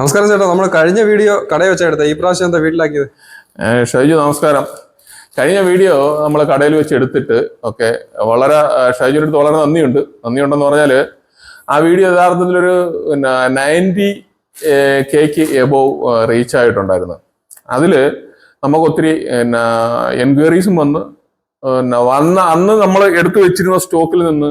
നമസ്കാരം ചേട്ടാ നമ്മൾ കഴിഞ്ഞ വീഡിയോ കടയിൽ വെച്ചാ എടുത്ത ഈ പ്രാവശ്യം എന്താ വീട്ടിലാക്കിയത്? ഷൈജു നമസ്കാരം. കഴിഞ്ഞ വീഡിയോ നമ്മൾ കടയിൽ വെച്ച് എടുത്തിട്ട് ഒക്കെ വളരെ ഷൈജുവിന്റെ അടുത്ത് വളരെ നന്ദിയുണ്ട്. നന്ദിയുണ്ടെന്ന് പറഞ്ഞാൽ ആ വീഡിയോ യഥാർത്ഥത്തിൽ ഒരു നയന്റി കേക്ക് എബോവ് റീച്ച് ആയിട്ടുണ്ടായിരുന്നു. അതിൽ നമുക്ക് ഒത്തിരി പിന്നെ എൻക്വയറീസും വന്ന് പിന്നെ വന്ന അന്ന് നമ്മൾ എടുത്തു വെച്ചിരുന്ന സ്റ്റോക്കിൽ നിന്ന്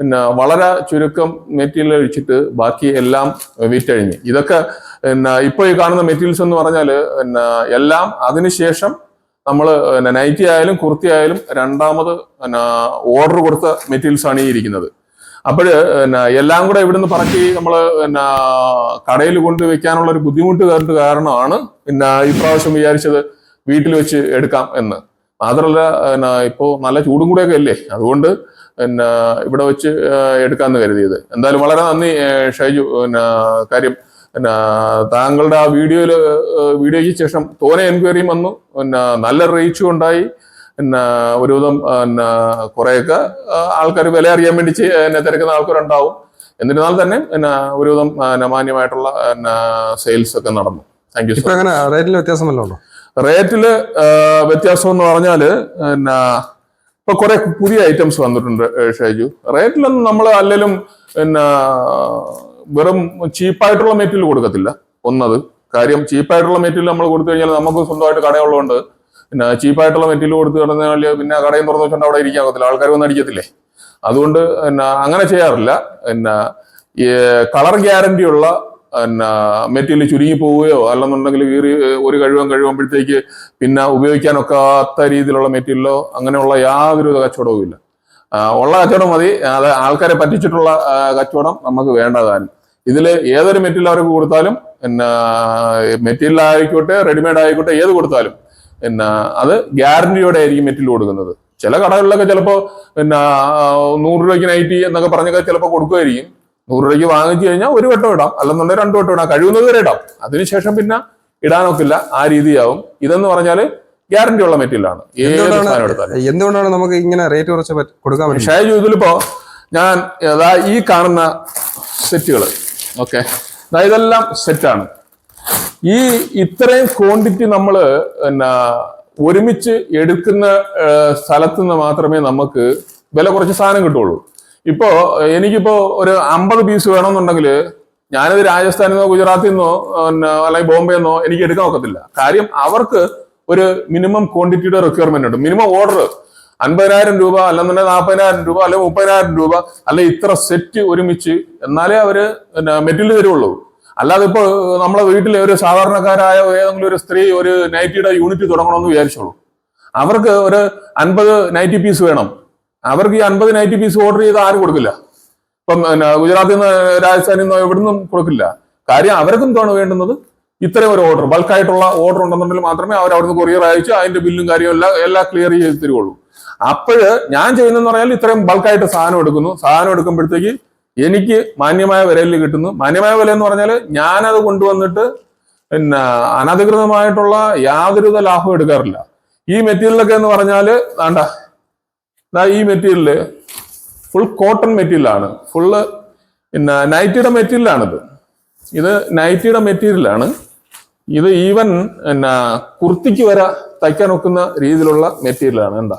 പിന്നെ വളരെ ചുരുക്കം മെറ്റീരിയൽ ഒഴിച്ചിട്ട് ബാക്കി എല്ലാം വിറ്റഴിഞ്ഞ്. ഇതൊക്കെ പിന്നെ ഇപ്പോൾ ഈ കാണുന്ന മെറ്റീരിയൽസ് എന്ന് പറഞ്ഞാൽ പിന്നെ എല്ലാം അതിനുശേഷം നമ്മൾ പിന്നെ നൈറ്റി ആയാലും കുർത്തി ആയാലും രണ്ടാമത് പിന്നെ ഓർഡർ കൊടുത്ത മെറ്റീരിയൽസ് ആണ് ഈ ഇരിക്കുന്നത്. അപ്പോൾ പിന്നെ എല്ലാം കൂടെ ഇവിടുന്ന് പറക്കി നമ്മൾ പിന്നെ കടയിൽ കൊണ്ട് വെക്കാനുള്ള ഒരു ബുദ്ധിമുട്ട് കാരണം കാരണമാണ് പിന്നെ ഇപ്രാവശ്യം വിചാരിച്ചത് വീട്ടിൽ വെച്ച് എടുക്കാം എന്ന്. മാത്രമല്ല പിന്നെ ഇപ്പോൾ നല്ല ചൂടും കൂടെയൊക്കെ അല്ലേ? അതുകൊണ്ട് പിന്നെ ഇവിടെ വെച്ച് എടുക്കാമെന്ന് കരുതിയത്. എന്തായാലും വളരെ നന്ദി ഷൈജു. പിന്നെ കാര്യം പിന്നെ താങ്കളുടെ ആ വീഡിയോയിൽ വീഡിയോയ്ക്ക് ശേഷം തോനെ എൻക്വയറിയും വന്നു. പിന്നെ നല്ല റീച്ചും ഉണ്ടായി. പിന്നെ ഒരുവിധം പിന്നെ കുറേയൊക്കെ ആൾക്കാർ വില അറിയാൻ വേണ്ടി എന്നെ തിരക്കുന്ന ആൾക്കാരുണ്ടാവും. എന്നിരുന്നാൽ തന്നെ പിന്നെ ഒരുവിധം പിന്നെ മാന്യമായിട്ടുള്ള പിന്നെ സെയിൽസ് ഒക്കെ നടന്നു താങ്ക് യു അങ്ങനെ റേറ്റിൽ വ്യത്യാസം വല്ലതും ഉണ്ടോ? റേറ്റിൽ വ്യത്യാസം എന്ന് പറഞ്ഞാൽ പിന്നെ ഇപ്പൊ കുറെ പുതിയ ഐറ്റംസ് വന്നിട്ടുണ്ട് ഷൈജു. റേറ്റിലൊന്നും നമ്മൾ അല്ലെങ്കിലും പിന്നെ വെറും ചീപ്പായിട്ടുള്ള മെറ്റീരിയൽ കൊടുക്കത്തില്ല. ഒന്നത്. കാര്യം ചീപ്പായിട്ടുള്ള മെറ്റീരിയൽ നമ്മൾ കൊടുത്തു കഴിഞ്ഞാൽ നമുക്ക് സ്വന്തമായിട്ട് കടയുള്ളതുകൊണ്ട് പിന്നെ ചീപ്പായിട്ടുള്ള മെറ്റീരിയൽ കൊടുത്തു കഴിഞ്ഞാൽ പിന്നെ കടയും തുറന്നു വെച്ചുകൊണ്ട് അവിടെ ഇരിക്കാൻ ഒക്കത്തില്ല ആൾക്കാർ വന്ന് അടിക്കത്തില്ലേ? അതുകൊണ്ട് പിന്നെ അങ്ങനെ ചെയ്യാറില്ല. പിന്നെ കളർ ഗ്യാരണ്ടി ഉള്ള പിന്നെ മെറ്റീരിയൽ ചുരുങ്ങി പോവുകയോ അല്ലെന്നുണ്ടെങ്കിൽ കീറി ഒരു കഴിവം കഴിയുമ്പോഴത്തേക്ക് പിന്നെ ഉപയോഗിക്കാനൊക്കാത്ത രീതിയിലുള്ള മെറ്റീരിയലോ അങ്ങനെയുള്ള യാതൊരു കച്ചവടവും ഇല്ല. ഉള്ള കച്ചവടം മതി. അത് ആൾക്കാരെ പറ്റിച്ചിട്ടുള്ള കച്ചവടം നമുക്ക് വേണ്ടതാണ്. ഇതിൽ ഏതൊരു മെറ്റീരിയൽ അവർക്ക് കൊടുത്താലും പിന്നെ മെറ്റീരിയൽ ആയിക്കോട്ടെ റെഡിമെയ്ഡ് ആയിക്കോട്ടെ ഏത് കൊടുത്താലും പിന്നെ അത് ഗ്യാരണ്ടിയോടെ ആയിരിക്കും മെറ്റീരിയൽ കൊടുക്കുന്നത്. ചില കടകളിലൊക്കെ ചിലപ്പോൾ പിന്നെ നൂറ് രൂപയ്ക്ക് നൈറ്റി എന്നൊക്കെ പറഞ്ഞൊക്കെ ചിലപ്പോൾ കൊടുക്കുമായിരിക്കും. നൂറ് രൂപയ്ക്ക് വാങ്ങിച്ചു കഴിഞ്ഞാൽ ഒരു വട്ടം ഇടാം. അല്ലെന്നുണ്ടെങ്കിൽ രണ്ടു വട്ടം ഇടാം. കഴിയുന്നത് വരെ ഇടാം. അതിനുശേഷം പിന്നെ ഇടാനൊക്കില്ല. ആ രീതിയാവും. ഇതെന്ന് പറഞ്ഞാൽ ഗ്യാരണ്ടി ഉള്ള മെറ്റീരിയൽ ആണ്. എന്തുകൊണ്ടാണ് നമുക്ക് ഇങ്ങനെ റേറ്റ് കുറച്ച് കൊടുക്കാൻ പറ്റും ഇതിലിപ്പോ ഞാൻ ഈ കാണുന്ന സെറ്റുകൾ ഓക്കെ. ഇതെല്ലാം സെറ്റാണ്. ഈ ഇത്രയും ക്വാണ്ടിറ്റി നമ്മൾ പിന്നെ ഒരുമിച്ച് എടുക്കുന്ന സ്ഥലത്ത് നിന്ന് മാത്രമേ നമുക്ക് വില കുറച്ച് സാധനം കിട്ടുള്ളൂ ഇപ്പോ എനിക്കിപ്പോ ഒരു അമ്പത് പീസ് വേണമെന്നുണ്ടെങ്കിൽ ഞാനത് രാജസ്ഥാനിൽ നിന്നോ ഗുജറാത്തിൽ നിന്നോ അല്ലെങ്കിൽ ബോംബെ നിന്നോ എനിക്ക് എടുക്കാൻ ഒക്കത്തില്ല. കാര്യം അവർക്ക് ഒരു മിനിമം ക്വാണ്ടിറ്റിയുടെ റിക്വയർമെന്റ് ഉണ്ട്. മിനിമം ഓർഡർ അൻപതിനായിരം രൂപ അല്ലെന്നുണ്ടെങ്കിൽ നാൽപ്പതിനായിരം രൂപ അല്ലെങ്കിൽ മുപ്പതിനായിരം രൂപ അല്ലെ ഇത്ര സെറ്റ് ഒരുമിച്ച് എന്നാലേ അവർ മെറ്റീരിയൽ തരുള്ളൂ. അല്ലാതെ ഇപ്പോൾ നമ്മളെ വീട്ടിലെ ഒരു സാധാരണക്കാരായ ഏതെങ്കിലും ഒരു സ്ത്രീ ഒരു നൈറ്റിയുടെ യൂണിറ്റ് തുടങ്ങണമെന്ന് വിചാരിച്ചോളൂ. അവർക്ക് ഒരു അൻപത് നൈറ്റി പീസ് വേണം. അവർക്ക് ഈ അൻപത് നൈറ്റി പീസ് ഓർഡർ ചെയ്ത് ആരും കൊടുക്കില്ല. ഇപ്പം ഗുജറാത്തിൽ നിന്ന് രാജസ്ഥാനിൽ നിന്നോ എവിടുന്നും കൊടുക്കില്ല. കാര്യം അവർക്കും എന്താണ് വേണ്ടുന്നത്. ഇത്രയും ഒരു ഓർഡർ ബൾക്കായിട്ടുള്ള ഓർഡർ ഉണ്ടെന്നുണ്ടെങ്കിൽ മാത്രമേ അവർ അവിടുന്ന് കൊറിയർ അയച്ച് അതിന്റെ ബില്ലും കാര്യവും എല്ലാം എല്ലാം ക്ലിയർ ചെയ്ത് തരുള്ളൂ അപ്പോഴ് ഞാൻ ചെയ്യുന്നതെന്ന് പറഞ്ഞാൽ ഇത്രയും ബൾക്കായിട്ട് സാധനം എടുക്കുന്നു. സാധനം എടുക്കുമ്പോഴത്തേക്ക് എനിക്ക് മാന്യമായ വിലയിൽ കിട്ടുന്നു. മാന്യമായ വില എന്ന് പറഞ്ഞാൽ ഞാനത് കൊണ്ടുവന്നിട്ട് പിന്നെ അനധികൃതമായിട്ടുള്ള യാതൊരുവിധ ലാഭം എടുക്കാറില്ല. ഈ മെറ്റീരിയലൊക്കെ എന്ന് പറഞ്ഞാൽ വേണ്ട ഈ മെറ്റീരിയൽ ഫുൾ കോട്ടൺ മെറ്റീരിയലാണ്. ഫുള്ള് പിന്നെ നൈറ്റിയുടെ മെറ്റീരിയലാണിത്. ഇത് നൈറ്റിയുടെ മെറ്റീരിയലാണ്. ഇത് ഈവൻ പിന്നെ കുർത്തിക്ക് വരെ തയ്ക്കാൻ ഒക്കുന്ന രീതിയിലുള്ള മെറ്റീരിയലാണ് എന്താ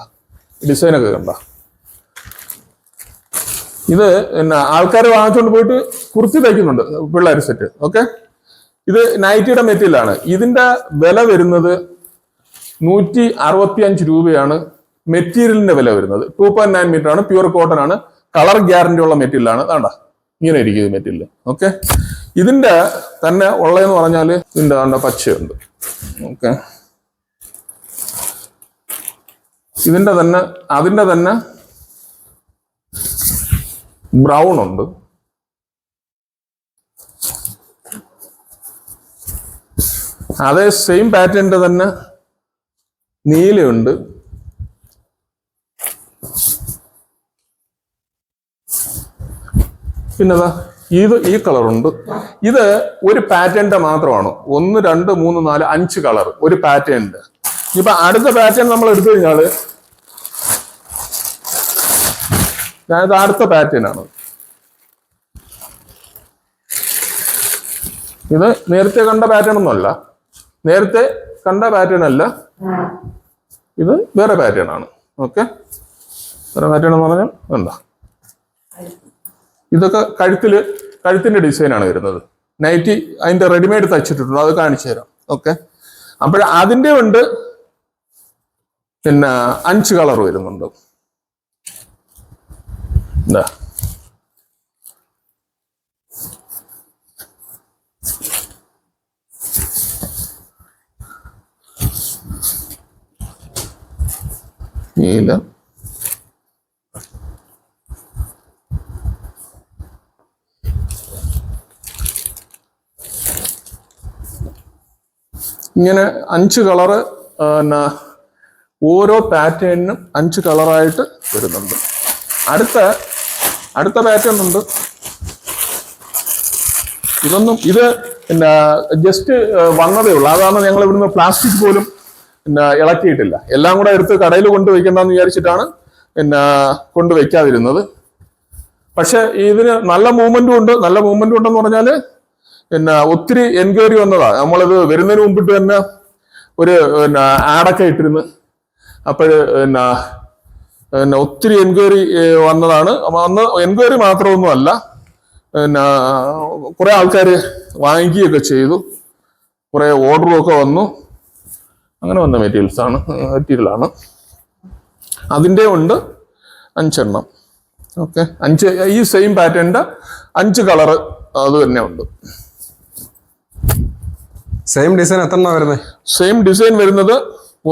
ഡിസൈനൊക്കെ കണ്ട. ഇത് പിന്നെ ആൾക്കാർ വാങ്ങിച്ചുകൊണ്ട് പോയിട്ട് കുർത്തി തയ്ക്കുന്നുണ്ട് പിള്ളേർ സെറ്റ് ഓക്കെ ഇത് നൈറ്റിയുടെ മെറ്റീരിയലാണ്. ഇതിന്റെ വില വരുന്നത് നൂറ്റി അറുപത്തി അഞ്ച് രൂപയാണ് മെറ്റീരിയലിന്റെ വില വരുന്നത്. ടു പോയിന്റ് നയൻ മീറ്റർ ആണ്. പ്യുവർ കോട്ടൺ ആണ്. കളർ ഗ്യാരണ്ടി ഉള്ള മെറ്റീരിയൽ ആണ്. വേണ്ട ഇങ്ങനെ ഇരിക്കും മെറ്റീരിയൽ. ഓക്കെ ഇതിന്റെ തന്നെ ഉള്ളതെന്ന് പറഞ്ഞാൽ ഇതിന്റെ കണ്ട പച്ചയുണ്ട്. ഓക്കെ ഇതിന്റെ തന്നെ അതിന്റെ തന്നെ ബ്രൗൺ ഉണ്ട്. അതേ സെയിം പാറ്റേണിന്റെ തന്നെ നീലയുണ്ട്. പിന്നെതാ ഇത് ഈ കളറുണ്ട്. ഇത് ഒരു പാറ്റേണിന്റെ മാത്രമാണ്. ഒന്ന് രണ്ട് മൂന്ന് നാല് അഞ്ച് കളർ ഒരു പാറ്റേണിന്റെ ഇപ്പൊ അടുത്ത പാറ്റേൺ നമ്മൾ എടുത്തു കഴിഞ്ഞാൽ ഞാനിത് അടുത്ത പാറ്റേൺ ആണ്. ഇത് നേരത്തെ കണ്ട പാറ്റേൺ ഒന്നുമല്ല നേരത്തെ കണ്ട പാറ്റേൺ അല്ല. ഇത് വേറെ പാറ്റേൺ ആണ്. ഓക്കെ വേറെ പാറ്റേൺ എന്ന് പറഞ്ഞാൽ എന്താ ഇതൊക്കെ കഴുത്തിൽ കഴുത്തിന്റെ ഡിസൈനാണ് വരുന്നത്. നൈറ്റി അതിന്റെ റെഡിമെയ്ഡ് തച്ചിട്ടിട്ടുണ്ട് അത് കാണിച്ചു തരാം. ഓക്കെ അപ്പോൾ അതിന്റെ ഉണ്ട് പിന്നെ അഞ്ച് കളർ വരുന്നുണ്ട്. എന്താ നീല. ഇങ്ങനെ അഞ്ച് കളറ് പിന്നെ ഓരോ പാറ്റേണിനും അഞ്ച് കളറായിട്ട് വരുന്നുണ്ട്. അടുത്ത അടുത്ത പാറ്റേൺ ഉണ്ട്. ഇതൊന്നും ഇത് പിന്നെ ജസ്റ്റ് വന്നതേ ഉള്ളൂ. അതാണ് ഞങ്ങൾ ഇവിടുന്ന് പ്ലാസ്റ്റിക് പോലും പിന്നെ ഇളക്കിയിട്ടില്ല. എല്ലാം കൂടെ എടുത്ത് കടയിൽ കൊണ്ടുവയ്ക്കണ്ടെന്ന് വിചാരിച്ചിട്ടാണ് പിന്നെ കൊണ്ടുവയ്ക്കാതിരുന്നത് പക്ഷെ ഇതിന് നല്ല മൂവ്മെന്റും ഉണ്ട്. നല്ല മൂവ്മെന്റും ഉണ്ടെന്ന് പറഞ്ഞാൽ പിന്നെ ഒത്തിരി എൻക്വയറി വന്നതാ. നമ്മളത് വരുന്നതിന് മുമ്പിട്ട് തന്നെ ഒരു പിന്നെ ആഡൊക്കെ ഇട്ടിരുന്നു. അപ്പോഴ് പിന്നെ പിന്നെ ഒത്തിരി എൻക്വയറി വന്നതാണ്. അന്ന് എൻക്വയറി മാത്രമൊന്നുമല്ല പിന്നെ കുറെ ആൾക്കാർ വാങ്ങിക്കുകയൊക്കെ ചെയ്തു. കുറെ ഓർഡറും ഒക്കെ വന്നു. അങ്ങനെ വന്ന മെറ്റീരിയൽസ് ആണ് മെറ്റീരിയലാണ് അതിന്റെ ഉണ്ട് അഞ്ചെണ്ണം. ഓക്കെ. അഞ്ച് ഈ സെയിം പാറ്റേണിന്റെ അഞ്ച് കളറ് അത് തന്നെ ഉണ്ട്. സെയിം ഡിസൈൻ എത്ര എണ്ണ വരുന്നത് സെയിം ഡിസൈൻ വരുന്നത്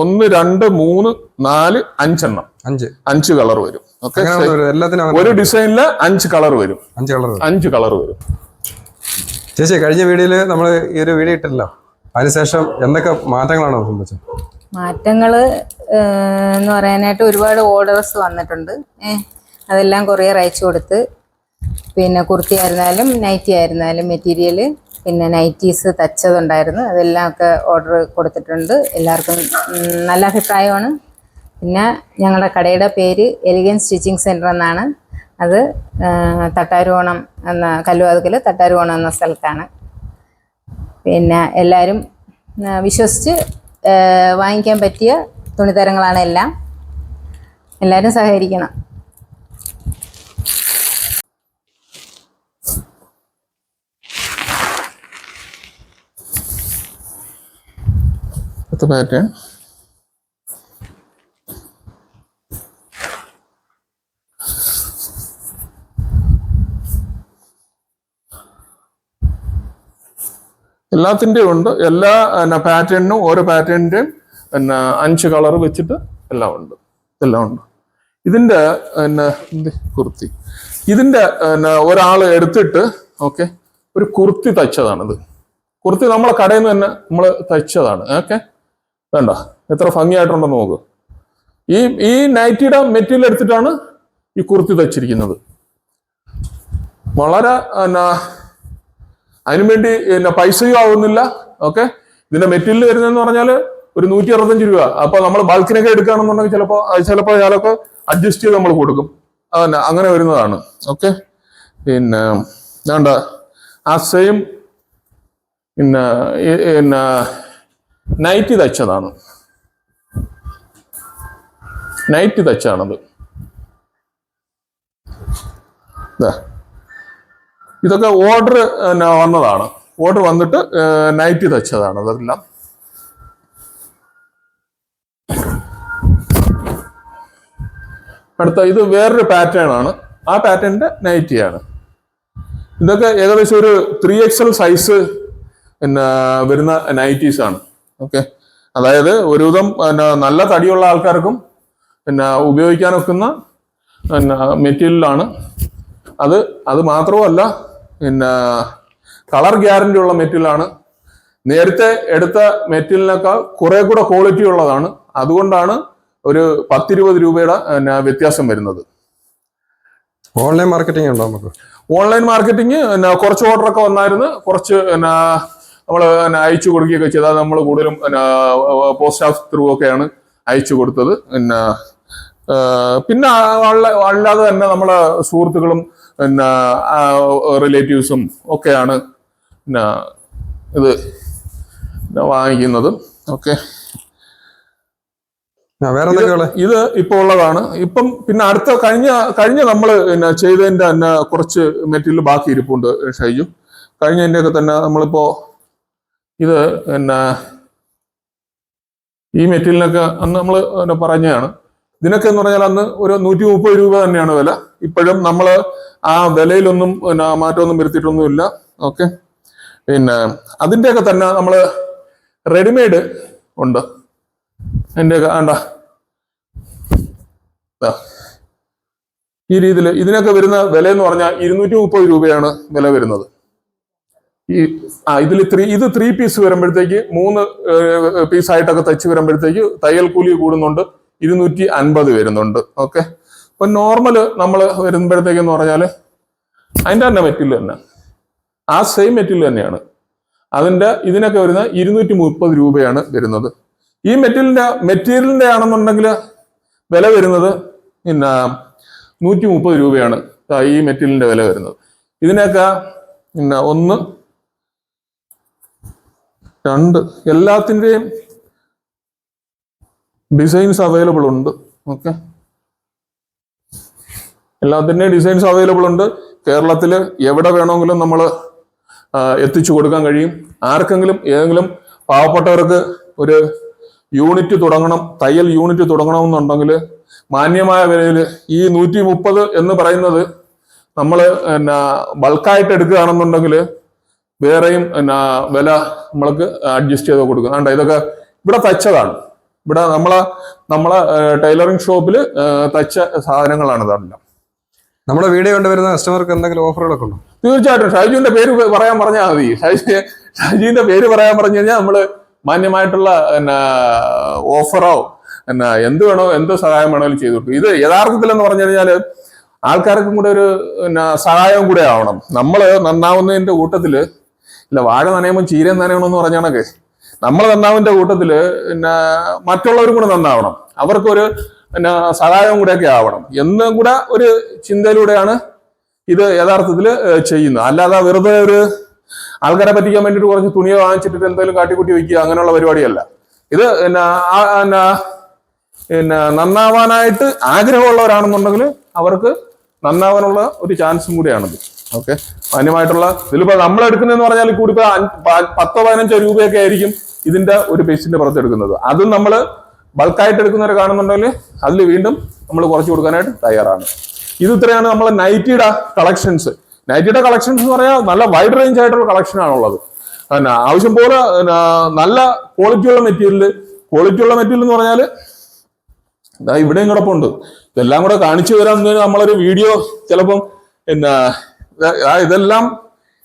ഒന്ന് രണ്ട് മൂന്ന് നാല് അഞ്ചെണ്ണം. അഞ്ച്. അഞ്ച് കളർ വരും. എല്ലാത്തിനും ഒരു ഡിസൈനിൽ അഞ്ച് കളർ വരും. അഞ്ച് കളർ അഞ്ച് കളർ വരും. ചേച്ചി കഴിഞ്ഞ വീഡിയോയിൽ നമ്മൾ ഈ ഒരു വീഡിയോ ഇട്ടല്ലോ അതിനുശേഷം എന്തൊക്കെ മാറ്റങ്ങളാണ് സംഭവിച്ചത്? മാറ്റങ്ങൾ എന്ന് പറയാനായിട്ട് ഒരുപാട് ഓർഡേഴ്സ് വന്നിട്ടുണ്ട്. ഏ അതെല്ലാം കൊറിയർ അയച്ചു കൊടുത്ത്. പിന്നെ കുർത്തി ആയിരുന്നാലും നൈറ്റി ആയിരുന്നാലും മെറ്റീരിയൽ പിന്നെ നൈറ്റീസ് തച്ചതുണ്ടായിരുന്നു. അതെല്ലാം ഒക്കെ ഓർഡർ കൊടുത്തിട്ടുണ്ട്. എല്ലാവർക്കും നല്ല അഭിപ്രായമാണ്. പിന്നെ ഞങ്ങളുടെ കടയുടെ പേര് എലിഗൻ സ്റ്റിച്ചിങ് സെന്റർ എന്നാണ്. അത് തട്ടാരുവോണം എന്ന കല്ലുവാതുക്കൽ തട്ടാരുവോണം എന്ന സ്ഥലത്താണ്. പിന്നെ എല്ലാവരും വിശ്വസിച്ച് വാങ്ങിക്കാൻ പറ്റിയ തുണിത്തരങ്ങളാണ് എല്ലാം. എല്ലാവരും സഹകരിക്കണം. അടുത്ത പാറ്റേൺ എല്ലാത്തിന്റെയും ഉണ്ട്. എല്ലാ പിന്നെ പാറ്റേണിനും ഓരോ പാറ്റേണിന്റെയും പിന്നെ അഞ്ച് കളർ വെച്ചിട്ട് എല്ലാം ഉണ്ട്. എല്ലാം ഉണ്ട്. ഇതിന്റെ പിന്നെ കുർത്തി. ഇതിന്റെ പിന്നെ ഒരാൾ എടുത്തിട്ട് ഓക്കെ ഒരു കുർത്തി തയ്ച്ചതാണിത്. കുർത്തി നമ്മളെ കടയിൽ നിന്ന് തന്നെ നമ്മൾ തയ്ച്ചതാണ്. ഓക്കെ? വേണ്ട. എത്ര ഭംഗിയായിട്ടുണ്ടെന്ന് നോക്ക്. ഈ ഈ നൈറ്റിയുടെ മെറ്റീരിയൽ എടുത്തിട്ടാണ് ഈ കുർത്തി തച്ചിരിക്കുന്നത് വളരെ എന്നാ അതിനു വേണ്ടി പിന്നെ പൈസയും ആവുന്നില്ല. ഓക്കെ? ഇതിന്റെ മെറ്റീരിയൽ വരുന്നതെന്ന് പറഞ്ഞാൽ ഒരു നൂറ്റി അറുപത്തഞ്ച് രൂപ. അപ്പൊ നമ്മൾ ബൾക്കിനൊക്കെ എടുക്കുകയാണെന്നുണ്ടെങ്കിൽ ചിലപ്പോൾ ചിലപ്പോൾ അയാളൊക്കെ അഡ്ജസ്റ്റ് ചെയ്ത് നമ്മൾ കൊടുക്കും. അതന്നെ അങ്ങനെ വരുന്നതാണ്. ഓക്കെ? പിന്നെ വേണ്ട ആ സെയിം പിന്നെ പിന്നെ നൈറ്റ് തച്ചതാണ്. നൈറ്റ് തച്ചാണത്. ഇതൊക്കെ ഓർഡർ വന്നതാണ്. ഓർഡർ വന്നിട്ട് നൈറ്റ് തച്ചതാണ് അതെല്ലാം. അടുത്ത ഇത് വേറൊരു പാറ്റേൺ ആണ്. ആ പാറ്റേണിന്റെ നൈറ്റിയാണ് ഇതൊക്കെ ഏകദേശം ഒരു ത്രീ എക്സൽ സൈസ് പിന്നെ വരുന്ന നൈറ്റീസ് ആണ്. ഓക്കെ. അതായത് ഒരുവിധം പിന്നെ നല്ല തടിയുള്ള ആൾക്കാർക്കും പിന്നെ ഉപയോഗിക്കാനൊക്കുന്ന പിന്നെ മെറ്റീരിയലാണ്. അത് അത് മാത്രവുമല്ല പിന്നെ കളർ ഗ്യാരണ്ടി ഉള്ള മെറ്റീരിയലാണ്. നേരത്തെ എടുത്ത മെറ്റീരിയലിനേക്കാൾ കുറെ കൂടെ ക്വാളിറ്റി ഉള്ളതാണ്. അതുകൊണ്ടാണ് ഒരു പത്തിരുപത് രൂപയുടെ പിന്നെ വ്യത്യാസം വരുന്നത്. ഓൺലൈൻ മാർക്കറ്റിംഗ് ഉണ്ടോ നമുക്ക്? ഓൺലൈൻ മാർക്കറ്റിംഗ് പിന്നെ കുറച്ച് ഓർഡറൊക്കെ ഒക്കെ വന്നായിരുന്നു. കുറച്ച് പിന്നെ നമ്മൾ അയച്ചു കൊടുക്കുകയൊക്കെ ചെയ്താൽ നമ്മൾ കൂടുതലും പിന്നെ പോസ്റ്റ് ഓഫീസ് ത്രൂ ഒക്കെയാണ് അയച്ചു കൊടുത്തത്. പിന്നെ പിന്നെ അല്ലാതെ തന്നെ നമ്മളെ സുഹൃത്തുക്കളും പിന്നെ റിലേറ്റീവ്സും ഒക്കെയാണ് പിന്നെ ഇത് വാങ്ങിക്കുന്നത്. ഓക്കെ. വേറെ ഇത് ഇപ്പോൾ ഉള്ളതാണ്. ഇപ്പം പിന്നെ അടുത്ത കഴിഞ്ഞ കഴിഞ്ഞ നമ്മൾ പിന്നെ ചെയ്തതിന്റെ തന്നെ കുറച്ച് മെറ്റീരിയൽ ബാക്കി ഇരിപ്പുണ്ട് ഷൈജു. കഴിഞ്ഞതിന്റെ ഒക്കെ തന്നെ നമ്മളിപ്പോ ഇത് പിന്നെ ഈ മെറ്റീരിയലിനൊക്കെ അന്ന് നമ്മൾ പിന്നെ പറഞ്ഞതാണ്. ഇതിനൊക്കെ എന്ന് പറഞ്ഞാൽ അന്ന് ഒരു നൂറ്റി മുപ്പത് രൂപ തന്നെയാണ് വില. ഇപ്പോഴും നമ്മൾ ആ വിലയിലൊന്നും പിന്നെ മാറ്റമൊന്നും വരുത്തിയിട്ടൊന്നുമില്ല. ഓക്കെ? പിന്നെ അതിന്റെയൊക്കെ തന്നെ നമ്മൾ റെഡിമെയ്ഡ് ഉണ്ട്. അതിന്റെയൊക്കെ ആണ്ടാ. ഈ രീതിയിൽ ഇതിനൊക്കെ വരുന്ന വില എന്ന് പറഞ്ഞാൽ ഇരുന്നൂറ്റി മുപ്പത് രൂപയാണ് വില വരുന്നത്. ഈ ആ ഇതിൽ ത്രീ ഇത് ത്രീ പീസ് വരുമ്പോഴത്തേക്ക് മൂന്ന് പീസ് ആയിട്ടൊക്കെ തച്ച് വരുമ്പോഴത്തേക്ക് തയ്യൽ കൂലി കൂടുന്നുണ്ട്. ഇരുന്നൂറ്റി അൻപത് വരുന്നുണ്ട്. ഓക്കെ? അപ്പൊ നോർമൽ നമ്മൾ വരുമ്പോഴത്തേക്ക് എന്ന് പറഞ്ഞാൽ അതിന്റെ തന്നെ മെറ്റീരിയൽ തന്നെ. ആ സെയിം മെറ്റീരിയൽ തന്നെയാണ്. അതിന്റെ ഇതിനൊക്കെ വരുന്ന ഇരുന്നൂറ്റി മുപ്പത് രൂപയാണ് വരുന്നത്. ഈ മെറ്റീരിയലിന്റെ മെറ്റീരിയലിന്റെ ആണെന്നുണ്ടെങ്കിൽ വില വരുന്നത് പിന്നെ നൂറ്റി മുപ്പത് രൂപയാണ് ഈ മെറ്റീരിയലിന്റെ വില വരുന്നത്. ഇതിനൊക്കെ പിന്നെ ഒന്ന് രണ്ട്. എല്ലാത്തിന്റെയും ഡിസൈൻസ് അവൈലബിൾ ഉണ്ട്. ഓക്കെ എല്ലാത്തിന്റെയും ഡിസൈൻസ് അവൈലബിൾ ഉണ്ട്. കേരളത്തിൽ എവിടെ വേണമെങ്കിലും നമ്മൾ എത്തിച്ചു കൊടുക്കാൻ കഴിയും. ആർക്കെങ്കിലും ഏതെങ്കിലും പാവപ്പെട്ടവർക്ക് ഒരു യൂണിറ്റ് തുടങ്ങണം തയ്യൽ യൂണിറ്റ് തുടങ്ങണമെന്നുണ്ടെങ്കിൽ മാന്യമായ വിലയിൽ ഈ നൂറ്റി മുപ്പത് എന്ന് പറയുന്നത് നമ്മൾ പിന്നെ ബൾക്കായിട്ട് എടുക്കുകയാണെന്നുണ്ടെങ്കിൽ വേറെയും പിന്നെ വില നമ്മൾക്ക് അഡ്ജസ്റ്റ് ചെയ്ത് കൊടുക്കും. കണ്ട? ഇതൊക്കെ ഇവിടെ തച്ചതാണ്. ഇവിടെ നമ്മളെ നമ്മളെ ടൈലറിംഗ് ഷോപ്പിൽ തച്ച സാധനങ്ങളാണ് ഇതെല്ലാം. നമ്മുടെ വീഡിയോ കണ്ടുവരുന്ന കസ്റ്റമർക്ക് എന്തെങ്കിലും ഓഫറുകളൊക്കെ ഉണ്ടോ? തീർച്ചയായിട്ടും. ഷൈജുവിന്റെ പേര് പറയാൻ പറഞ്ഞാൽ മതി. ഷൈജു ഷൈജുവിന്റെ പേര് പറയാൻ പറഞ്ഞു കഴിഞ്ഞാൽ നമ്മൾ മാന്യമായിട്ടുള്ള പിന്നെ ഓഫറോ പിന്നെ എന്ത് വേണോ എന്ത് സഹായം വേണമെങ്കിലും ചെയ്തു കൊടുക്കും. ഇത് യഥാർത്ഥത്തിൽ എന്ന് പറഞ്ഞു കഴിഞ്ഞാൽ ആൾക്കാർക്കും കൂടെ ഒരു പിന്നെ സഹായം കൂടെ ആവണം. നമ്മൾ നന്നാവുന്നതിന്റെ കൂട്ടത്തിൽ ഇല്ല വാഴ നനയുമ്പോൾ ചീര നനയണമെന്ന് പറഞ്ഞാണൊക്കെ നമ്മൾ നന്നാവിന്റെ കൂട്ടത്തിൽ പിന്നെ മറ്റുള്ളവരും കൂടെ നന്നാവണം. അവർക്കൊരു പിന്നെ സഹായം കൂടെയൊക്കെ ആവണം. എന്നും കൂടെ ഒരു ചിന്തയിലൂടെയാണ് ഇത് യഥാർത്ഥത്തിൽ ചെയ്യുന്നത്. അല്ലാതെ വെറുതെ ഒരു ആൾക്കാരെ പറ്റിക്കാൻ വേണ്ടിയിട്ട് കുറച്ച് തുണിയോ വാങ്ങിച്ചിട്ട് എന്തെങ്കിലും കാട്ടിക്കൂട്ടി വെക്കുക അങ്ങനെയുള്ള പരിപാടിയല്ല. ഇത് പിന്നെ പിന്നെ പിന്നെ നന്നാവാനായിട്ട് ആഗ്രഹമുള്ളവരാണെന്നുണ്ടെങ്കിൽ അവർക്ക് നന്നാവാനുള്ള ഒരു ചാൻസും കൂടിയാണിത്. ഓക്കെ മാന്യമായിട്ടുള്ള ഇതിലിപ്പോ നമ്മൾ എടുക്കുന്നതെന്ന് പറഞ്ഞാൽ കൂടി പത്തോ പതിനഞ്ചോ രൂപയൊക്കെ ആയിരിക്കും ഇതിന്റെ ഒരു പേസ്റ്റിന്റെ പുറത്ത് എടുക്കുന്നത്. അതും നമ്മൾ ബൾക്കായിട്ട് എടുക്കുന്നവരെ കാണുന്നുണ്ടെങ്കിൽ അതിൽ വീണ്ടും നമ്മൾ കുറച്ച് കൊടുക്കാനായിട്ട് തയ്യാറാണ്. ഇത് ഇത്രയാണ് നമ്മളെ നൈറ്റിയുടെ കളക്ഷൻസ് നൈറ്റിയുടെ കളക്ഷൻസ് എന്ന് പറഞ്ഞാൽ നല്ല വൈഡ് റേഞ്ച് ആയിട്ടുള്ള കളക്ഷൻ ആണുള്ളത് പിന്നെ ആവശ്യം പോലെ നല്ല ക്വാളിറ്റിയുള്ള മെറ്റീരിയൽ ക്വാളിറ്റിയുള്ള മെറ്റീരിയൽ എന്ന് പറഞ്ഞാൽ ഇവിടെയും കിടപ്പുണ്ട് ഇതെല്ലാം കൂടെ കാണിച്ചു തരാൻ നമ്മളൊരു വീഡിയോ ചിലപ്പം ആ ഇതെല്ലാം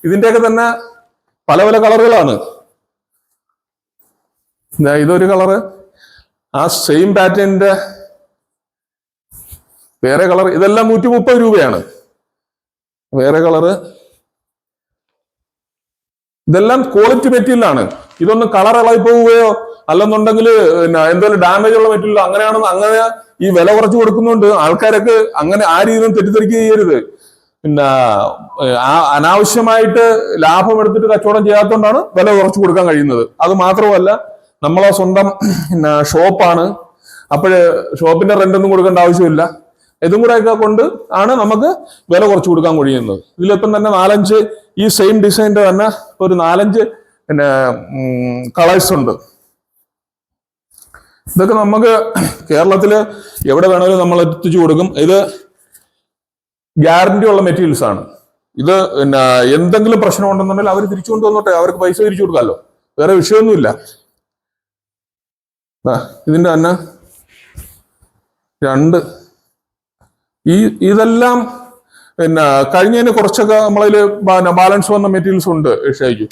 ഇതിന്റെയൊക്കെ തന്നെ പല പല കളറുകളാണ്. ഇതൊരു കളറ്. ആ സെയിം പാറ്റേണിന്റെ വേറെ കളർ. ഇതെല്ലാം നൂറ്റി മുപ്പത് രൂപയാണ്. വേറെ കളറ്. ഇതെല്ലാം ക്വാളിറ്റി മെറ്റീരിയലാണ് ഇതൊന്നും കളർ ഇളകി പോവുകയോ അല്ലെന്നുണ്ടെങ്കിൽ പിന്നെ എന്തെങ്കിലും ഡാമേജ് ഉള്ള മെറ്റീരിയൽ അങ്ങനെയാണെന്ന് അങ്ങനെ ഈ വില കുറച്ച് കൊടുക്കുന്നുണ്ട്. ആൾക്കാരൊക്കെ അങ്ങനെ ആ രീതിയിലും തെറ്റിദ്ധരിക്കുക ചെയ്യരുത്. പിന്നെ അനാവശ്യമായിട്ട് ലാഭം എടുത്തിട്ട് കച്ചവടം ചെയ്യാത്തതുകൊണ്ടാണ് വില കുറച്ച് കൊടുക്കാൻ കഴിയുന്നത്. അത് മാത്രമല്ല നമ്മളെ സ്വന്തം പിന്നെ ഷോപ്പാണ്. അപ്പോഴ് ഷോപ്പിന്റെ റെന്റ് ഒന്നും കൊടുക്കേണ്ട ആവശ്യമില്ല. ഇതും കൂടെ ഒക്കെ കൊണ്ട് ആണ് നമുക്ക് വില കുറച്ച് കൊടുക്കാൻ കഴിയുന്നത്. ഇതിലിപ്പം തന്നെ നാലഞ്ച് ഈ സെയിം ഡിസൈന്റെ തന്നെ ഒരു നാലഞ്ച് പിന്നെ കളേഴ്സ് ഉണ്ട്. ഇതൊക്കെ നമുക്ക് കേരളത്തിൽ എവിടെ വേണമെങ്കിലും നമ്മൾ എത്തിച്ചു കൊടുക്കും. ഇത് ഗ്യാരണ്ടി ഉള്ള മെറ്റീരിയൽസ് ആണ്. ഇത് പിന്നെ എന്തെങ്കിലും പ്രശ്നം ഉണ്ടെന്നുണ്ടെങ്കിൽ അവർ തിരിച്ചു കൊണ്ടുവന്നോട്ടെ. അവർക്ക് പൈസ തിരിച്ചു കൊടുക്കാമല്ലോ വേറെ വിഷയമൊന്നുമില്ല. ഇതിന്റെ തന്നെ രണ്ട്. ഈ ഇതെല്ലാം പിന്നെ കഴിഞ്ഞതിന് കുറച്ചൊക്കെ നമ്മളതിൽ ബാലൻസ് വന്ന മെറ്റീരിയൽസ് ഉണ്ട് ഷൈജു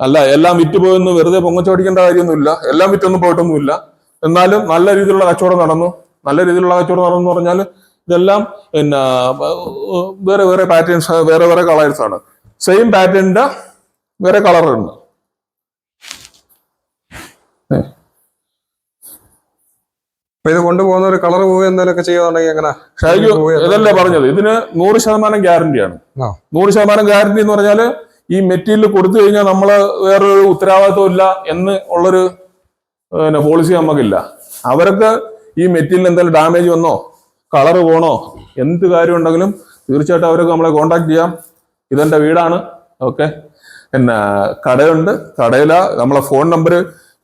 അല്ല എല്ലാം വിറ്റ് പോയെന്ന് വെറുതെ പൊങ്ങച്ചോടിക്കേണ്ട കാര്യമൊന്നുമില്ല. എല്ലാം വിറ്റൊന്നും പോയിട്ടൊന്നുമില്ല. എന്നാലും നല്ല രീതിയിലുള്ള കച്ചവടം നടന്നു. നല്ല രീതിയിലുള്ള കച്ചവടം നടന്നു പറഞ്ഞാൽ ഇതെല്ലാം പിന്നെ വേറെ വേറെ പാറ്റേൺസ് വേറെ വേറെ കളേഴ്സ് ആണ്. സെയിം പാറ്റേണിന്റെ വേറെ കളറുണ്ട് അപ്പൊ ഇത് കൊണ്ടുപോകുന്ന ഒരു കളർ പോവുക എന്തെങ്കിലുമൊക്കെ ചെയ്യുകയാണെങ്കിൽ എങ്ങനെ? ഷൈജു ഇതല്ലേ പറഞ്ഞത്. ഇതിന് നൂറ് ശതമാനം ഗ്യാരണ്ടിയാണ് നൂറ് ശതമാനം ഗ്യാരണ്ടി എന്ന് പറഞ്ഞാൽ ഈ മെറ്റീരിയൽ കൊടുത്തു കഴിഞ്ഞാൽ നമ്മൾ വേറൊരു ഉത്തരവാദിത്വം ഇല്ല എന്ന് ഉള്ളൊരു പിന്നെ പോളിസി നമുക്കില്ല അവർക്ക് ഈ മെറ്റീരിയൽ എന്തെങ്കിലും ഡാമേജ് വന്നോ? കളർ പോണോ? എന്ത് കാര്യം ഉണ്ടെങ്കിലും തീർച്ചയായിട്ടും അവരൊക്കെ നമ്മളെ കോണ്ടാക്ട് ചെയ്യാം. ഇതെന്റെ വീടാണ്. ഓക്കെ. പിന്നെ കടയുണ്ട്. കടയില നമ്മളെ ഫോൺ നമ്പർ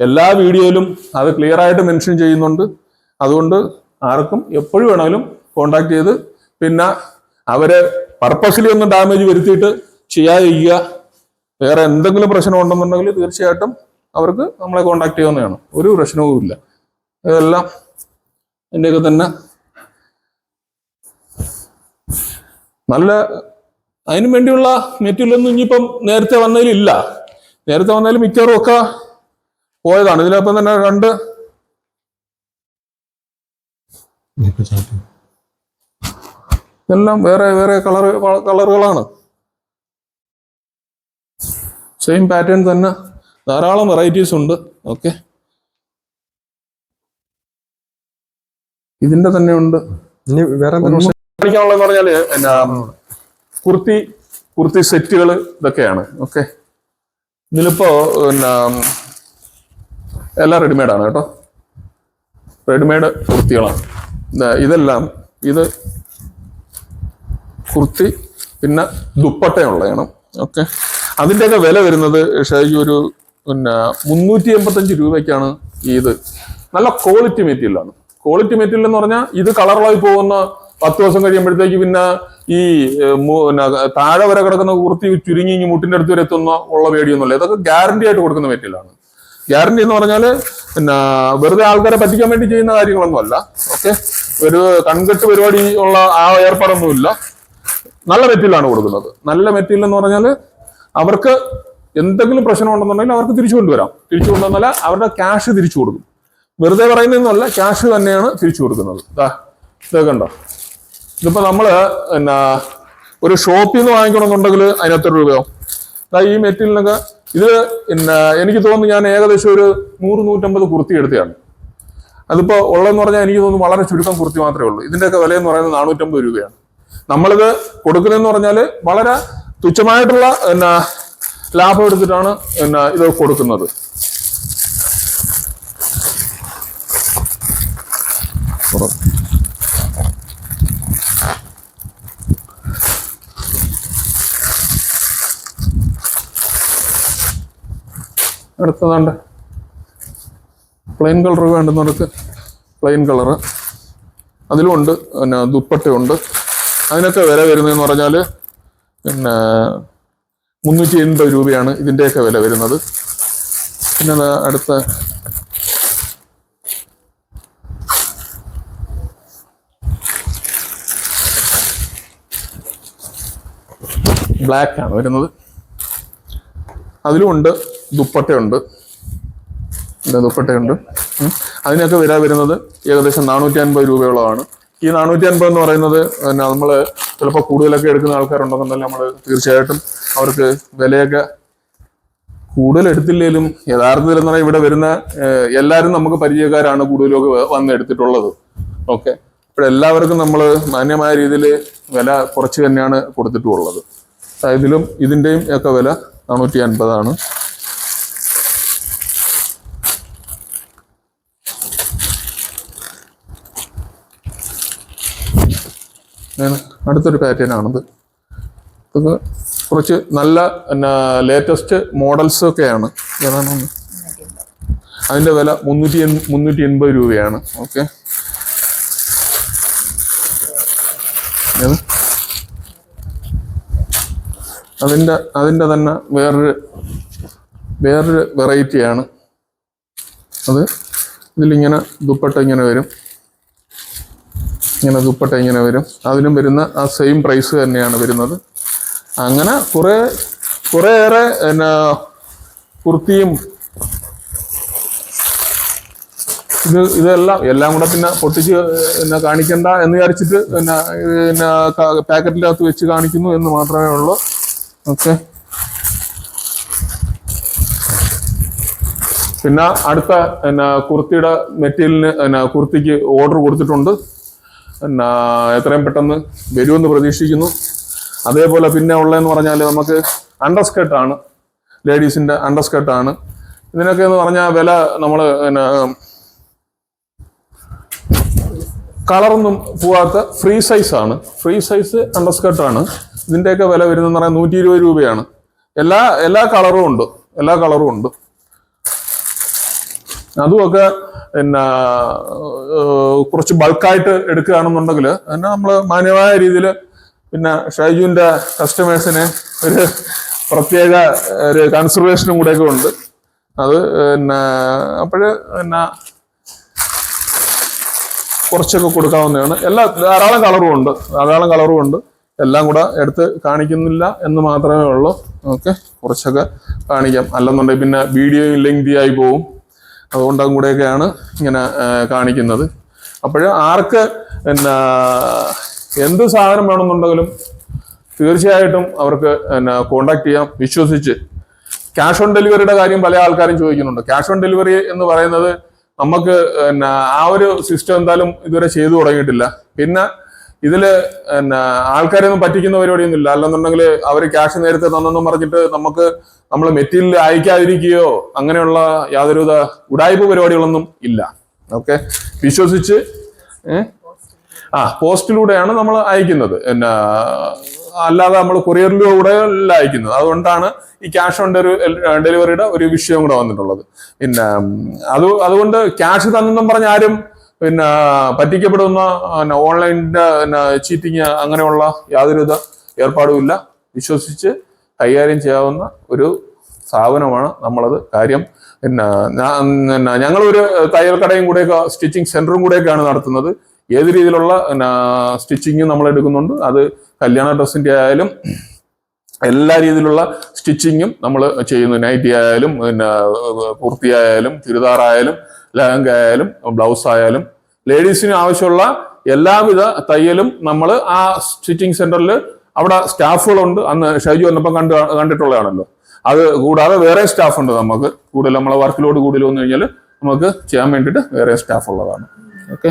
എല്ലാ വീഡിയോയിലും അത് ക്ലിയർ ആയിട്ട് മെൻഷൻ ചെയ്യുന്നുണ്ട്. അതുകൊണ്ട് ആർക്കും എപ്പോഴും വേണമെങ്കിലും കോണ്ടാക്ട് ചെയ്ത് പിന്നെ അവരെ പർപ്പസ്ലി ഒന്നും ഡാമേജ് വരുത്തിയിട്ട് ചെയ്യാതിരിക്കുക. വേറെ എന്തെങ്കിലും പ്രശ്നം ഉണ്ടെന്നുണ്ടെങ്കിൽ തീർച്ചയായിട്ടും അവർക്ക് നമ്മളെ കോണ്ടാക്ട് ചെയ്യാവുന്നതാണ്. ഒരു പ്രശ്നവും ഇല്ല ഇതെല്ലാം എന്റെയൊക്കെ തന്നെ നല്ല അതിനു വേണ്ടിയുള്ള മെറ്റീരിയൽ ഒന്നും ഇനിയിപ്പം നേരത്തെ വന്നതിലില്ല. നേരത്തെ വന്നതിൽ മിക്കവാറും ഒക്കെ പോയതാണ്. ഇതിലപ്പം തന്നെ രണ്ട് ഇതെല്ലാം വേറെ വേറെ കളർ കളറുകളാണ്. സെയിം പാറ്റേൺ തന്നെ. ധാരാളം വെറൈറ്റീസ് ഉണ്ട്. ഓക്കെ ഇതിന്റെ തന്നെ ഉണ്ട്. ഇനി വേറെ കാണിക്കാനുള്ളതെന്ന് പറഞ്ഞാൽ എന്നാ കുർത്തി കുർത്തി സെറ്റുകൾ ഇതൊക്കെയാണ്. ഓക്കെ. ഇതിലിപ്പോ പിന്നെ എല്ലാം റെഡിമെയ്ഡാണ് കേട്ടോ. റെഡിമെയ്ഡ് കുർത്തികളാണ്. ഇതെല്ലാം ഇത് കുർത്തി പിന്നെ ദുപ്പട്ടയുള്ളതാണ്. ഓക്കെ. അതിന്റെയൊക്കെ വില വരുന്നത് ഷാജി ഒരു പിന്നെ മുന്നൂറ്റി എൺപത്തഞ്ച് രൂപയ്ക്കാണ് ഇത്. നല്ല ക്വാളിറ്റി മെറ്റീരിയലാണ്. ക്വാളിറ്റി മെറ്റീരിയൽ എന്ന് പറഞ്ഞാൽ ഇത് കളറായി പോകുന്ന പത്ത് ദിവസം കഴിയുമ്പോഴത്തേക്ക് പിന്നെ ഈ പിന്നെ താഴെ വരെ കിടക്കുന്ന കുർത്തി ചുരുങ്ങി മുട്ടിന്റെ അടുത്ത് വരെ എത്തുന്ന ഉള്ള പേടിയൊന്നുമില്ല. ഇതൊക്കെ ഗ്യാരണ്ടി ആയിട്ട് കൊടുക്കുന്ന മെറ്റീരിയലാണ്. ഗ്യാരണ്ടി എന്ന് പറഞ്ഞാൽ പിന്നെ വെറുതെ ആൾക്കാരെ പറ്റിക്കാൻ വേണ്ടി ചെയ്യുന്ന കാര്യങ്ങളൊന്നും അല്ല ഓക്കെ? ഒരു കൺകെട്ട് പരിപാടി ഉള്ള ആ ഏർപ്പാടൊന്നുമില്ല. നല്ല മെറ്റീരിയലാണ് കൊടുക്കുന്നത്. നല്ല മെറ്റീരിയൽ എന്ന് പറഞ്ഞാൽ അവർക്ക് എന്തെങ്കിലും പ്രശ്നം ഉണ്ടെന്നുണ്ടെങ്കിൽ അവർക്ക് തിരിച്ചു കൊണ്ടുവരാം. തിരിച്ചു കൊണ്ടുവന്നാൽ അവരുടെ ക്യാഷ് തിരിച്ചു കൊടുക്കും. വെറുതെ പറയുന്നതൊന്നുമല്ല ക്യാഷ് തന്നെയാണ് തിരിച്ചു കൊടുക്കുന്നത്. ദാ ഇതൊക്കെ ഉണ്ടോ ഇതിപ്പോ നമ്മൾ എന്നാ ഒരു ഷോപ്പിൽ നിന്ന് വാങ്ങിക്കണമെന്നുണ്ടെങ്കിൽ അതിന് എത്ര അതായത് ഈ മെറ്റീരിയലിനൊക്കെ ഇത് പിന്നെ എനിക്ക് തോന്നുന്നു ഞാൻ ഏകദേശം ഒരു നൂറ് നൂറ്റമ്പത് കുർത്തി എടുത്തതാണ്. അതിപ്പോ ഉള്ളതെന്ന് പറഞ്ഞാൽ എനിക്ക് തോന്നുന്നു വളരെ ചുരുക്കം കുർത്തി മാത്രമേ ഉള്ളൂ. ഇതിന്റെയൊക്കെ വില എന്ന് പറയുന്നത് നാനൂറ്റമ്പത് രൂപയാണ്. നമ്മളിത് കൊടുക്കുന്നതെന്ന് പറഞ്ഞാൽ വളരെ തുച്ഛമായിട്ടുള്ള എന്നാ ലാഭം എടുത്തിട്ടാണ് എന്നാ ഇത് കൊടുക്കുന്നത്. അടുത്തതാണ്ട്. പ്ലെയിൻ കളർ വേണ്ടുന്നവർക്ക് പ്ലെയിൻ കളറ് അതിലുമുണ്ട് പിന്നെ ദുപ്പട്ടയുണ്ട്. അതിനൊക്കെ വില വരുന്നതെന്ന് പറഞ്ഞാൽ പിന്നെ മുന്നൂറ്റി എൺപത് രൂപയാണ് ഇതിന്റെയൊക്കെ വില വരുന്നത്. പിന്നെ അടുത്ത ബ്ലാക്ക് ആണ് വരുന്നത്. അതിലുമുണ്ട് ദുപ്പട്ടയുണ്ട്. ഇത് ദുപ്പട്ടയുണ്ട്. അതിനൊക്കെ വില വരുന്നത് ഏകദേശം നാനൂറ്റി അൻപത് രൂപയോളമാണ്. ഈ നാനൂറ്റി അൻപത് എന്ന് പറയുന്നത് പിന്നെ നമ്മൾ ചിലപ്പോൾ കൂടുതലൊക്കെ എടുക്കുന്ന ആൾക്കാരുണ്ടെന്നുണ്ടെങ്കിൽ നമ്മൾ തീർച്ചയായിട്ടും അവർക്ക് വിലയൊക്കെ കൂടുതൽ എടുത്തില്ലെങ്കിലും യഥാർത്ഥത്തിൽ എന്ന് പറഞ്ഞാൽ ഇവിടെ വരുന്ന എല്ലാവരും നമുക്ക് പരിചയക്കാരാണ് കൂടുതലൊക്കെ വന്ന് എടുത്തിട്ടുള്ളത്. ഓക്കെ. ഇപ്പോൾ എല്ലാവർക്കും നമ്മൾ മാന്യമായ രീതിയിൽ വില കുറച്ച് തന്നെയാണ് കൊടുത്തിട്ടുള്ളത്. ഇതിലും ഇതിന്റെയും ഒക്കെ വില നാനൂറ്റി അൻപതാണ് ഞാൻ അടുത്തൊരു പാറ്റേൺ ആണത് ഇത് കുറച്ച് നല്ല പിന്നെ ലേറ്റസ്റ്റ് മോഡൽസ് ഒക്കെയാണ്. ഏതാണ്? അതിന്റെ വില മുന്നൂറ്റി മുന്നൂറ്റി എൺപത് രൂപയാണ്. ഓക്കെ. അതിന്റെ അതിന്റെ തന്നെ വേറൊരു വേറൊരു വെറൈറ്റിയാണ് അത് ഇതിലിങ്ങനെ ദുപ്പട്ട ഇങ്ങനെ വരും. ഇങ്ങനെ ദുപ്പട്ട ഇങ്ങനെ വരും. അതിനും വരുന്ന ആ സെയിം പ്രൈസ് തന്നെയാണ് വരുന്നത്. അങ്ങനെ കുറേ കുറേയേറെ എന്നാ കുർത്തിയും ഇത് ഇതെല്ലാം എല്ലാം കൂടെ പിന്നെ പൊട്ടിച്ച് പിന്നെ കാണിക്കണ്ട എന്ന് വിചാരിച്ചിട്ട് പിന്നെ പിന്നെ പാക്കറ്റിനകത്ത് വെച്ച് കാണിക്കുന്നു എന്ന് മാത്രമേ ഉള്ളൂ. ഓക്കെ. പിന്നെ അടുത്ത പിന്നെ കുർത്തിയുടെ മെറ്റീരിയലിന് പിന്നെ കുർത്തിക്ക് ഓർഡർ കൊടുത്തിട്ടുണ്ട്. എത്രയും പെട്ടെന്ന് വരുമെന്ന് പ്രതീക്ഷിക്കുന്നു. അതേപോലെ പിന്നെ ഉള്ളതെന്ന് പറഞ്ഞാൽ നമുക്ക് അണ്ടർസ്കേർട്ട് ആണ്. ലേഡീസിന്റെ അണ്ടർസ്കേർട്ട് ആണ്. ഇതിനൊക്കെ എന്ന് പറഞ്ഞാൽ വില നമ്മൾ പിന്നെ കളറൊന്നും പോവാത്ത ഫ്രീ സൈസ് ആണ്. ഫ്രീ സൈസ് അണ്ടർസ്കേർട്ട് ആണ്. ഇതിന്റെയൊക്കെ വില വരുന്നതെന്ന് പറഞ്ഞാൽ നൂറ്റി ഇരുപത് രൂപയാണ്. എല്ലാ എല്ലാ കളറും ഉണ്ട്. എല്ലാ കളറും ഉണ്ട്. അതുമൊക്കെ പിന്നെ കുറച്ച് ബൾക്കായിട്ട് എടുക്കുകയാണെന്നുണ്ടെങ്കിൽ പിന്നെ നമ്മൾ മാന്യമായ രീതിയിൽ പിന്നെ ഷൈജുവിന്റെ കസ്റ്റമേഴ്സിന് ഒരു പ്രത്യേക ഒരു കൺസർവേഷനും കൂടെയൊക്കെ ഉണ്ട്. അത് പിന്നെ അപ്പോഴ് പിന്നെ കുറച്ചൊക്കെ കൊടുക്കാവുന്നതാണ്. എല്ലാ ധാരാളം കളറും ഉണ്ട്. ധാരാളം കളറും ഉണ്ട്. എല്ലാം കൂടെ എടുത്ത് കാണിക്കുന്നില്ല എന്ന് മാത്രമേ ഉള്ളൂ. ഓക്കെ കുറച്ചൊക്കെ കാണിക്കാം. അല്ലെന്നുണ്ടെങ്കിൽ പിന്നെ വീഡിയോയും ലെങ്തി ആയി പോവും. അതുകൊണ്ടും കൂടെയൊക്കെയാണ് ഇങ്ങനെ കാണിക്കുന്നത്. അപ്പോൾ ആർക്ക് പിന്നെ എന്ത് സാധനം വേണമെന്നുണ്ടെങ്കിലും തീർച്ചയായിട്ടും അവർക്ക് പിന്നെ കോണ്ടാക്ട് ചെയ്യാം. വിശ്വസിച്ച്. ക്യാഷ് ഓൺ ഡെലിവറിയുടെ കാര്യം പല ആൾക്കാരും ചോദിക്കുന്നുണ്ട്. ക്യാഷ് ഓൺ ഡെലിവറി എന്ന് പറയുന്നത് നമുക്ക് പിന്നെ ആ ഒരു സിസ്റ്റം എന്തായാലും ഇതുവരെ ചെയ്തു തുടങ്ങിയിട്ടില്ല. പിന്നെ ഇതിൽ പിന്നെ ആൾക്കാരെയൊന്നും പറ്റിക്കുന്ന പരിപാടിയൊന്നും ഇല്ല അല്ലെന്നുണ്ടെങ്കിൽ അവർ ക്യാഷ് നേരത്തെ തന്നെന്നും പറഞ്ഞിട്ട് നമുക്ക് നമ്മൾ മെറ്റീരിയൽ അയക്കാതിരിക്കുകയോ അങ്ങനെയുള്ള യാതൊരുവിധ ഉടായ്പ പരിപാടികളൊന്നും ഇല്ല. ഓക്കെ? വിശ്വസിച്ച് ആ പോസ്റ്റിലൂടെയാണ് നമ്മൾ അയക്കുന്നത്. പിന്നെ അല്ലാതെ നമ്മൾ കൊറിയറിലൂടെ അല്ല അയക്കുന്നത്. അതുകൊണ്ടാണ് ഈ ക്യാഷ് ഓൺ ഡെലിവറിയുടെ ഒരു വിഷയം കൂടെ വന്നിട്ടുള്ളത്. പിന്നെ അത് അതുകൊണ്ട് ക്യാഷ് തന്നെന്നും പറഞ്ഞ ആരും പിന്നെ പറ്റിക്കപ്പെടുന്ന ഓൺലൈൻ പിന്നെ ചീറ്റിങ് അങ്ങനെയുള്ള യാതൊരുവിധ ഏർപ്പാടും ഇല്ല. വിശ്വസിച്ച് കൈകാര്യം ചെയ്യാവുന്ന ഒരു സ്ഥാപനമാണ് നമ്മളത്. കാര്യം പിന്നെ പിന്നെ ഞങ്ങളൊരു തയ്യൽ കടയും കൂടെയൊക്കെ സ്റ്റിച്ചിങ് സെന്ററും കൂടെയൊക്കെയാണ് നടത്തുന്നത്. ഏത് രീതിയിലുള്ള സ്റ്റിച്ചിങ്ങും നമ്മൾ എടുക്കുന്നുണ്ട് അത് കല്യാണ ഡ്രസ്സിന്റെ ആയാലും എല്ലാ രീതിയിലുള്ള സ്റ്റിച്ചിങ്ങും നമ്മൾ ചെയ്യുന്നു. നൈറ്റി ആയാലും പിന്നെ കുർത്തി ആയാലും ചുരിദാറായാലും ലഹങ്ക ആയാലും ബ്ലൗസ് ആയാലും ലേഡീസിന് ആവശ്യമുള്ള എല്ലാവിധ തയ്യലും നമ്മൾ ആ സ്റ്റിച്ചിങ് സെന്ററിൽ അവിടെ സ്റ്റാഫുകളുണ്ട്. അന്ന് ഷൈജു വന്നപ്പം കണ്ട് കണ്ടിട്ടുള്ളതാണല്ലോ. അത് കൂടാതെ വേറെ സ്റ്റാഫ് ഉണ്ട് നമുക്ക്. കൂടുതൽ നമ്മളെ വർക്കിലോട് കൂടുതൽ വന്നു കഴിഞ്ഞാൽ നമുക്ക് ചെയ്യാൻ വേണ്ടിയിട്ട് വേറെ സ്റ്റാഫ് ഉള്ളതാണ് ഓക്കെ?